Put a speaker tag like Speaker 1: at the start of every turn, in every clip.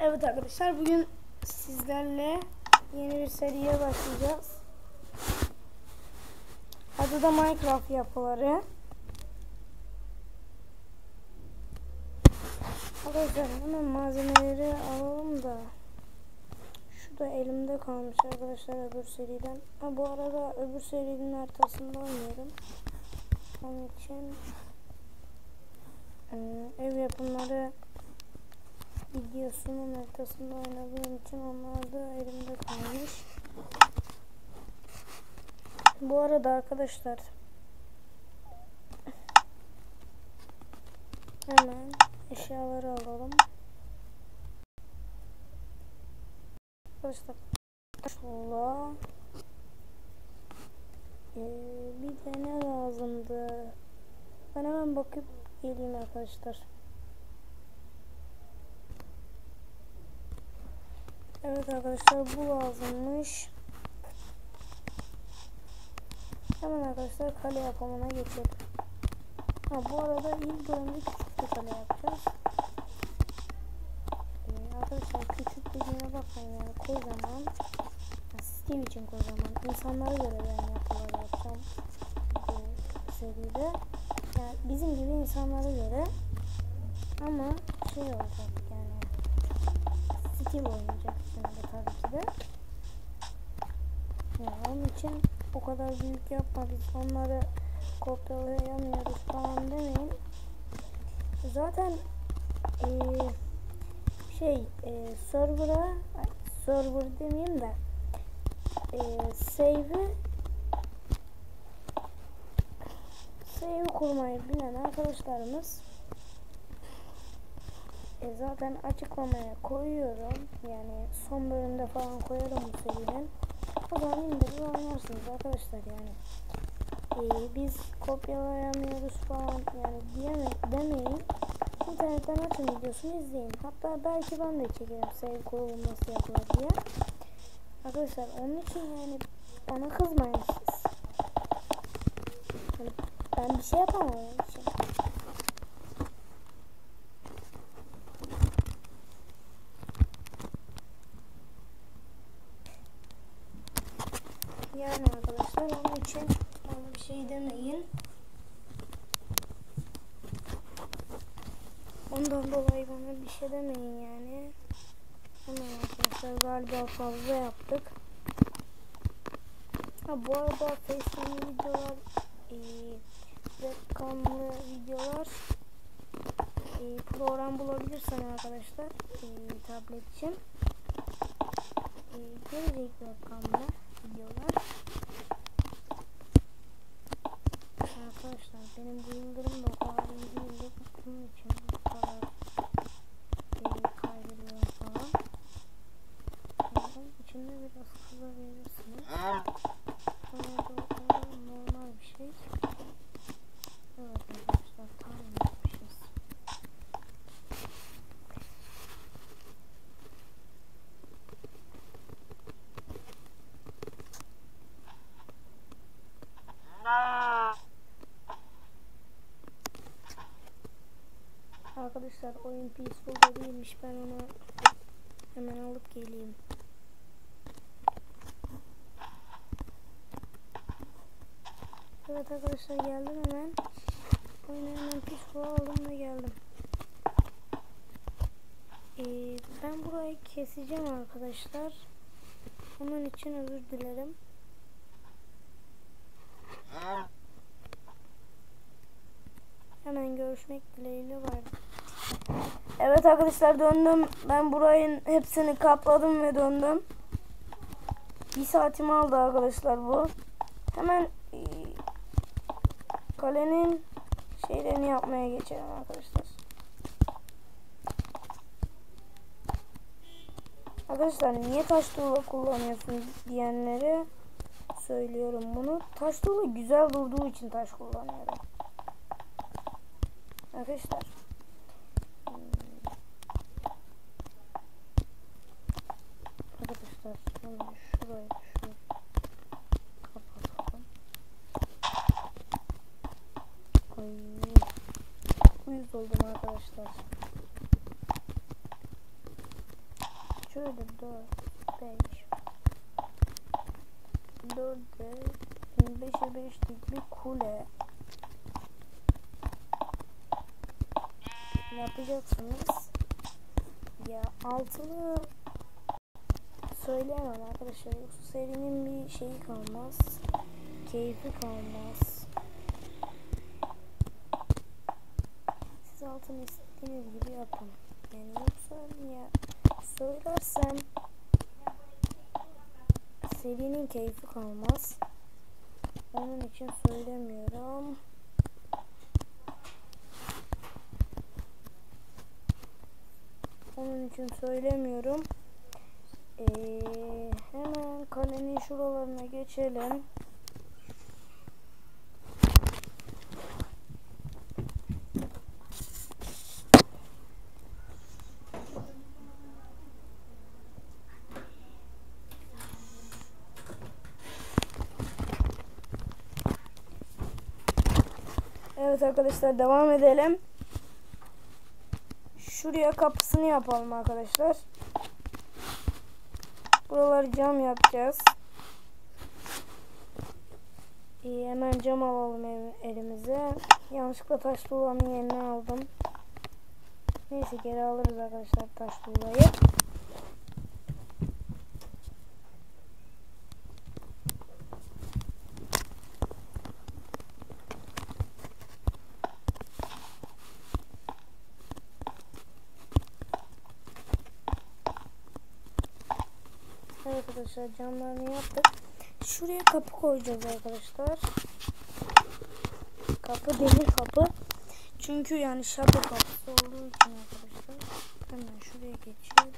Speaker 1: Evet arkadaşlar bugün sizlerle yeni bir seriye başlayacağız. Adı da Minecraft yapıları. Arkadaşlar hemen malzemeleri alalım da şu da elimde kalmış arkadaşlar öbür seriden. Ha, bu arada öbür serinin haritasında oynuyorum. Onun için e, ev yapımları videosunun haritasında oynadığım için onlar da elimde kalmış. Bu arada arkadaşlar hemen eşyaları alalım. Arkadaşlar şurada ee, bir de ne lazımdı? Ben hemen bakıp geleyim arkadaşlar. Evet arkadaşlar bu lazımmış. Hemen arkadaşlar kale yapımına geçelim. Ha bu arada ilk bölümde küçük bir kale yapacağız. Ee, arkadaşlar küçük dediğine bakmayın yani kocaman. Ya, Steve için kocaman. İnsanlara göre ben yapılar yapacağım bu seride. Yani bizim gibi insanlara göre ama şey olacak yani Steve oynayacak şimdi tabii ki de. Yani onun için o kadar büyük yapma biz onları kopyalayamıyoruz falan demeyin. Zaten eee şey e, server'a server demeyeyim de e, save'i save kurmayı bilen arkadaşlarımız e, zaten açıklamaya koyuyorum yani son bölümde falan koyarım bu serinin o zaman indirir oynarsınız arkadaşlar yani e, biz kopyalayamıyoruz falan yani diyeme, demeyin İnternetten açın videosunu izleyin. Hatta belki ben de çekerim save kurulum nasıl yapılır diye. Arkadaşlar onun için yani bana kızmayın siz. Yani ben bir şey yapamam için. Yani arkadaşlar onun için bana bir şey demeyin. Ondan dolayı bana bir şey demeyin yani. Hemen arkadaşlar galiba fazla yaptık. Ha bu arada Face'ten videolar, e, webcamlı videolar e, program bulabilirsen arkadaşlar e, tablet için e, gelecek webcamlı videolar. Arkadaşlar benim bu yıldırım da o kadar. Bunun için bu kadar e, kaydırıyorum falan. Yani içinde biraz kızabilirsiniz. Ama da o kadar normal bir şey. Evet arkadaşlar tamam yapmışız. Arkadaşlar oyun peaceful'da değilmiş. Ben onu hemen alıp geleyim. Evet arkadaşlar geldim hemen. Oyunu hemen peaceful'a aldım ve geldim. Ee, ben burayı keseceğim arkadaşlar. Onun için özür dilerim. Hemen görüşmek dileğiyle var. Evet arkadaşlar döndüm. Ben burayın hepsini kapladım ve döndüm. Bir saatimi aldı arkadaşlar bu. Hemen e, kalenin şeylerini yapmaya geçelim arkadaşlar. Arkadaşlar niye taş tuğla kullanıyorsun diyenlere söylüyorum bunu. Taş tuğla güzel durduğu için taş kullanıyorum. Arkadaşlar. hmm, Hemen şurayı. Ay, uyuz oldum arkadaşlar. şöyle 4 5 4'e 5'e 5'lik bir kule yapacaksınız. Ya altılı söyleyemem arkadaşlar. Yoksa serinin bir şeyi kalmaz. Keyfi kalmaz. Siz altını istediğiniz gibi yapın. Yani yoksa ya söylersem serinin keyfi kalmaz. Onun için söylemiyorum. Onun için söylemiyorum. Ee, hemen kalenin şuralarına geçelim. Evet arkadaşlar devam edelim. Şuraya kapısını yapalım arkadaşlar. Buraları cam yapacağız. İyi, hemen cam alalım elimize. Yanlışlıkla taş tuğlanın yerine aldım. Neyse geri alırız arkadaşlar taş tuğlayı. Evet arkadaşlar camlarını yaptık. Şuraya kapı koyacağız arkadaşlar. Kapı demir kapı. Çünkü yani şapka kapısı olduğu için arkadaşlar. Hemen şuraya geçiyor.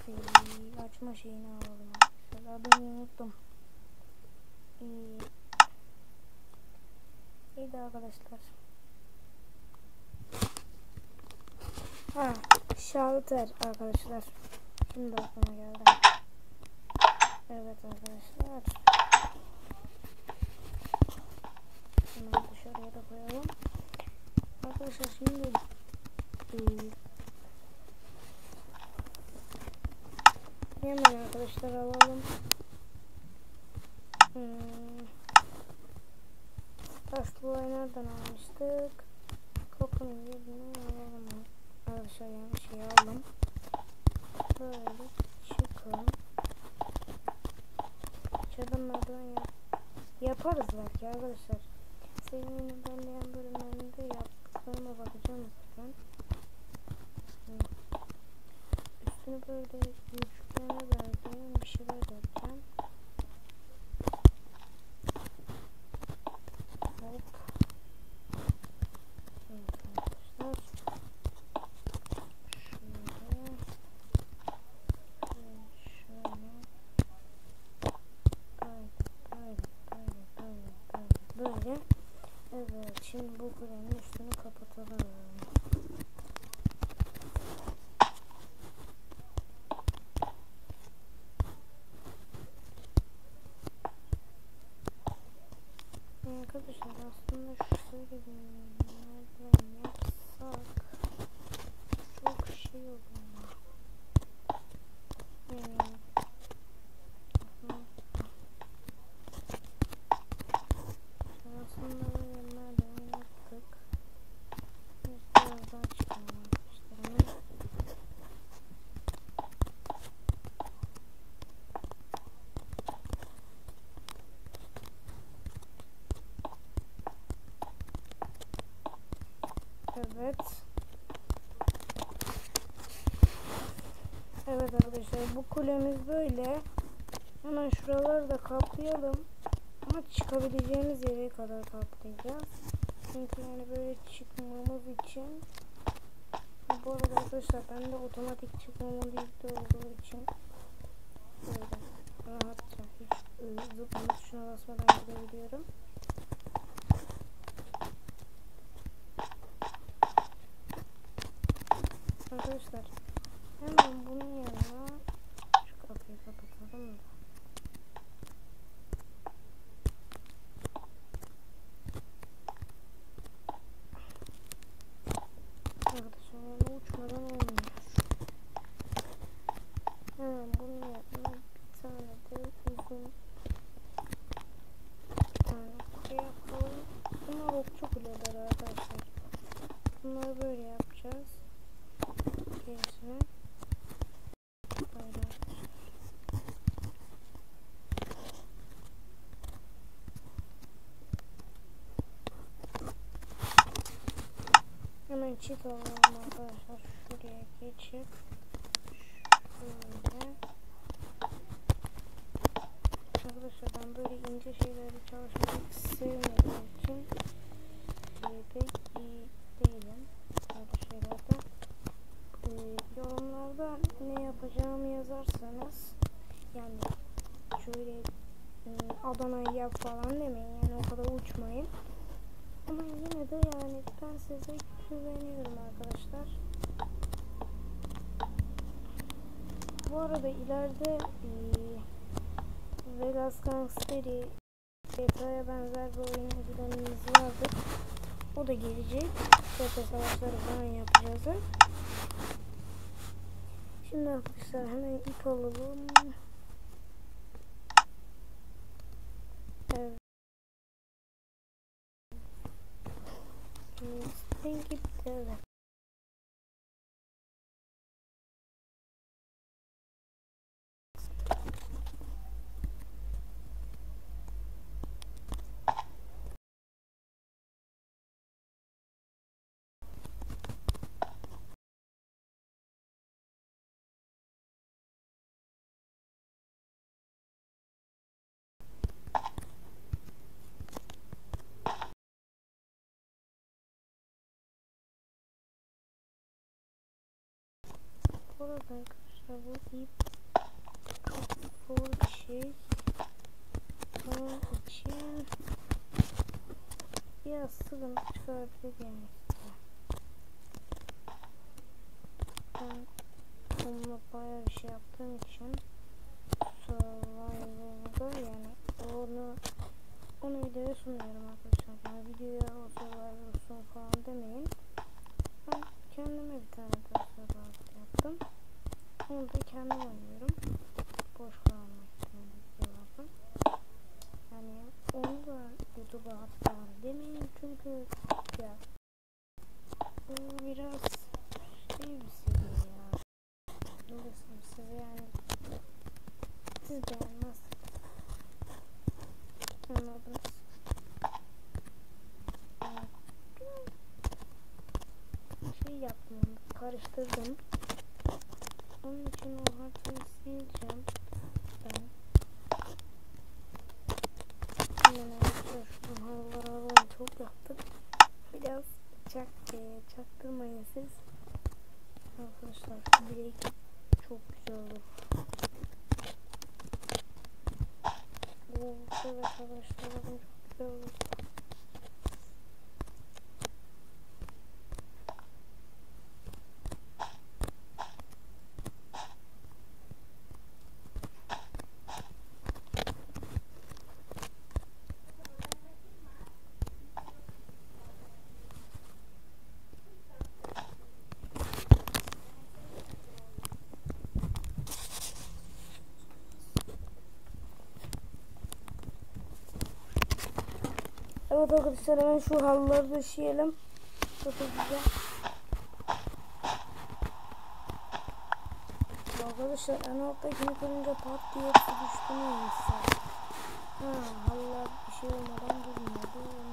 Speaker 1: Açma şeyini alalım arkadaşlar. Adını unuttum. İyi. İyi arkadaşlar. Ha, şalter arkadaşlar. Şimdi aklıma geldi. Evet arkadaşlar. Bunu dışarıya da koyalım. Arkadaşlar şimdi e, hemen arkadaşlar alalım. Hmm. Taşlığı nereden almıştık? Kapının yerine alalım. Arkadaşlar yanlış şey aldım. Böyle çıkın. Aşağıdan merdiven yap yaparız belki arkadaşlar. Serinin ilerleyen bölümlerinde yaptıklarıma bakacağım zaten. Üstünü böyle üçgene verdiğim bir şeyler yapacağım. Hop. Evet arkadaşlar. Şöyle. Şöyle. Böyle. Evet. Şimdi bu kulenin üstünü kapatalım. Arkadaşlar aslında şöyle bir merdiven yapsak çok şey olur ama. Hmm. Aslında böyle merdiven yaptık. Biraz daha çıkalım arkadaşlar. Evet. Evet arkadaşlar bu kulemiz böyle. Hemen şuraları da kaplayalım. Ama çıkabileceğimiz yere kadar kaplayacağız. Çünkü yani böyle çıkmamız için bu arada arkadaşlar ben de otomatik çıkmama birlikte olduğu için böyle rahatça hiç zıplama tuşuna basmadan gidebiliyorum. Arkadaşlar hemen bunun yanına şu kapıyı kapatalım da. Arkadaşlar uçmadan olmuyor. Hemen bunu yapma. Bir tane de uzun bir tane kutu yapalım. Bunlar okçu kuleleri arkadaşlar. Bunları böyle yapacağız. Gerisini böyle Hemen çit alalım arkadaşlar. Şuraya geçip şöyle Arkadaşlar ben böyle ince şeyleri çalışmayı sevmediğim için pek iyi değilim. Böyle şeylerde. E, yorumlarda ne yapacağımı yazarsanız yani şöyle e, Adana'yı yap falan demeyin yani o kadar uçmayın. Ama yine de yani ben size güveniyorum arkadaşlar. Bu arada ileride e, Vegas Gangster'i GTA'ya benzer bir oyun planımız vardı. O da gelecek. GTA savaşları falan yapacağız. Şimdi arkadaşlar hemen ip alalım. think it's the Bu arada arkadaşlar bu ip çok zor bir şey. Bunun için biraz sıkıntı çıkarabilir yani. Ben onunla bayağı bir şey yaptığım için Survival'da yani onu onu videoya sunuyorum arkadaşlar. Yani videoya o Survival sun falan demeyin. Ben kendime bir tane. Onu da kendim oynuyorum. Boş kalmak videolarda. Yani onu da YouTube'a hatta demeyin çünkü ya bu biraz şey bir seviye ya. Ne desem size yani siz beğenmezsiniz. Anladınız. Yani, şey yaptım karıştırdım. Onun için o haritayı sileceğim. Ben. Hemen arkadaşlar şu havalar havaları çok yaptık. Biraz çak, e, çaktırmayın siz. Arkadaşlar bilek çok güzel olur. Oo, evet arkadaşlar bakın çok güzel olur. Evet arkadaşlar hemen şu halıları döşeyelim. Çok güzel. Arkadaşlar en alttakini kırınca pat diye hepsi düştü neyse. Ha halılar bir şey olmadan durmuyordu.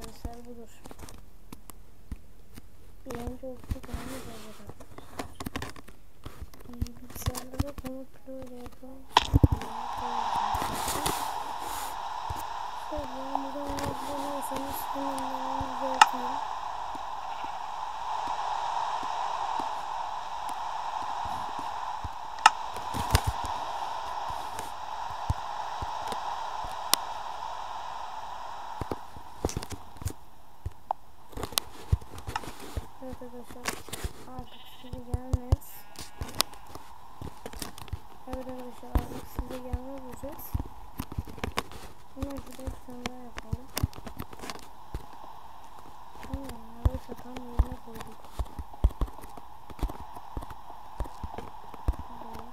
Speaker 1: Arkadaşlar budur. Birinci okul önemli bir arkadaşlar. Bilgisayarlara ile yapalım. Şöyle ben buradan yazılırsanız bununla düzelteyim. Evet arkadaşlar artık size gelmez. Evet arkadaşlar artık size gelmez olacağız. Şurada bir tane daha yapalım. Hmm, arkadaşlar tam yerine koyduk. Beş.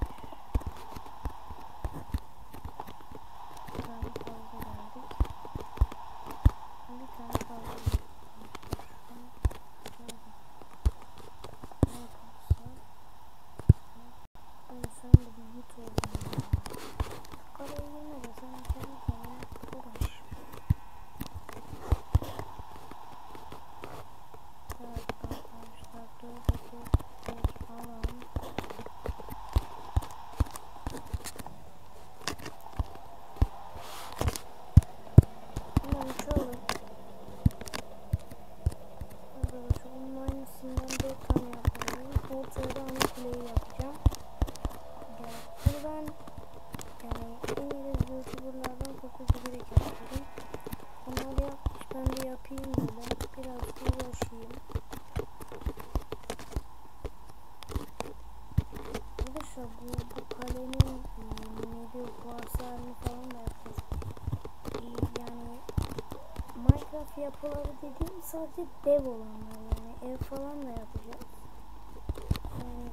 Speaker 1: Bir tane fazla geldik. Bir tane fazla geldik. sen de bir yut oldun ya. Karaya girme de sen kendi kendine uğraş. Evet arkadaşlar dur dur dur falan. Hemen uçalım. Arkadaşlar onun aynısından 4 tane yapmalıyım. Ortaya da ana kuleyi yapacağım. Yani bunu ben yani İngiliz youtuberlardan kopya çekerek yapıyorum. Onlar yapmış ben de yapayım dedim. Biraz uğraşayım. Arkadaşlar bu, bu kalenin e, kuarsalını falan da yapacağız. E, yani Minecraft yapıları dediğim sadece dev olanlar yani ev falan da yapacağız. Yani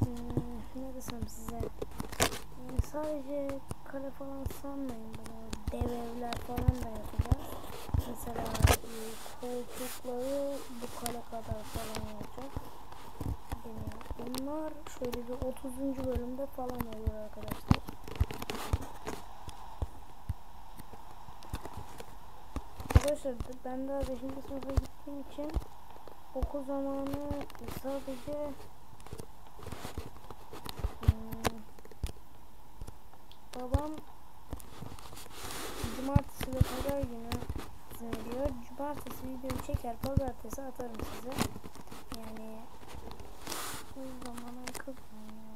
Speaker 1: hmm, ne desem size yani sadece kale falan sanmayın böyle dev evler falan da yapacağız. Mesela e, koltukları bu kale kadar falan olacak. Bunlar şöyle bir 30. bölümde falan olur arkadaşlar. Arkadaşlar ben daha 5. sınıfa gittiğim için okul zamanı sadece hmm, babam cumartesi ve pazar günü izin veriyor. Cumartesi videoyu çeker pazartesi atarım size. Yani o zamana kızmayın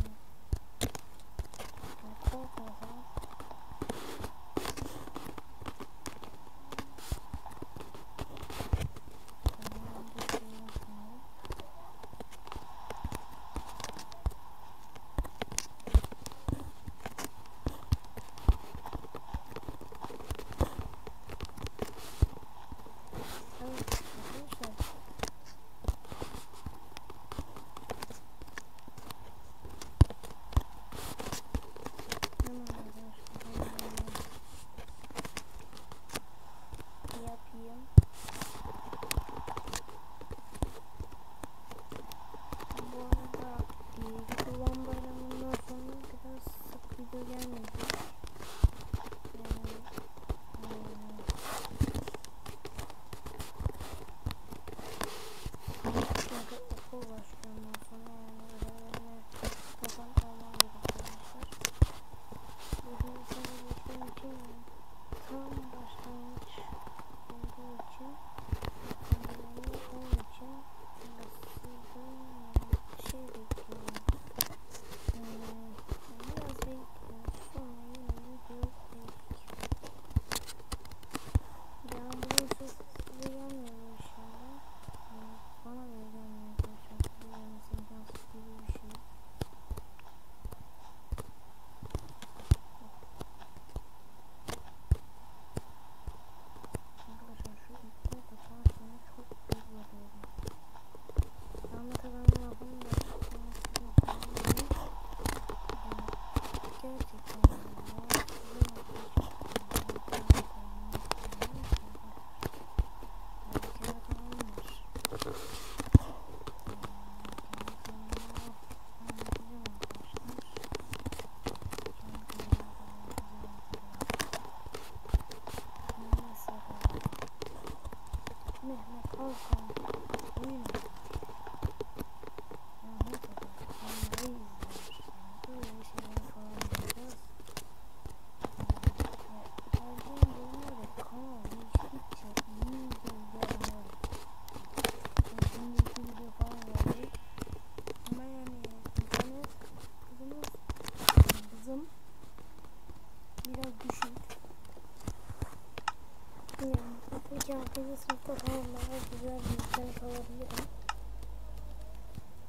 Speaker 1: güzel bir mekanik alabilirim.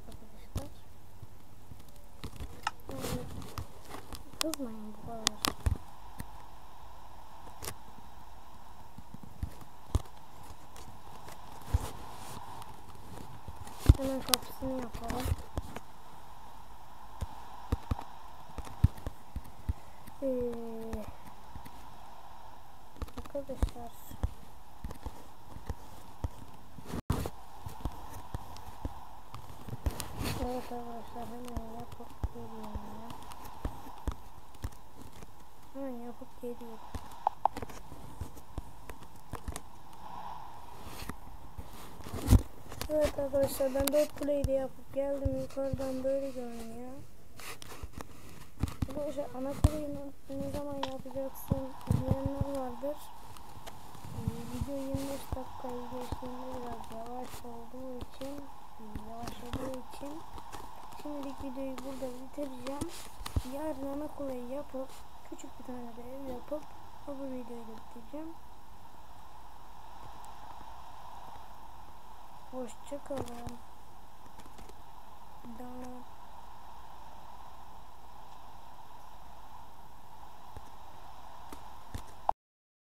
Speaker 1: Arkadaşlar. Yani kızmayın bu kadar. Hemen kapısını yapalım. Ee, arkadaşlar Evet arkadaşlar hemen yapıp geliyorum ya. Hemen yapıp geliyorum. Evet arkadaşlar ben 4 kuleyi de yapıp geldim yukarıdan böyle görünüyor. Arkadaşlar ana kuleyi ne, zaman yapacaksın diyenler vardır. Ee, video 25 dakikayı geçtiğinde biraz yavaş olduğu için yavaşladığı için şimdilik videoyu burada bitireceğim. Yarın ana kuleyi yapıp küçük bir tane de ev yapıp bu videoyu da bitireceğim. Hoşçakalın. Daha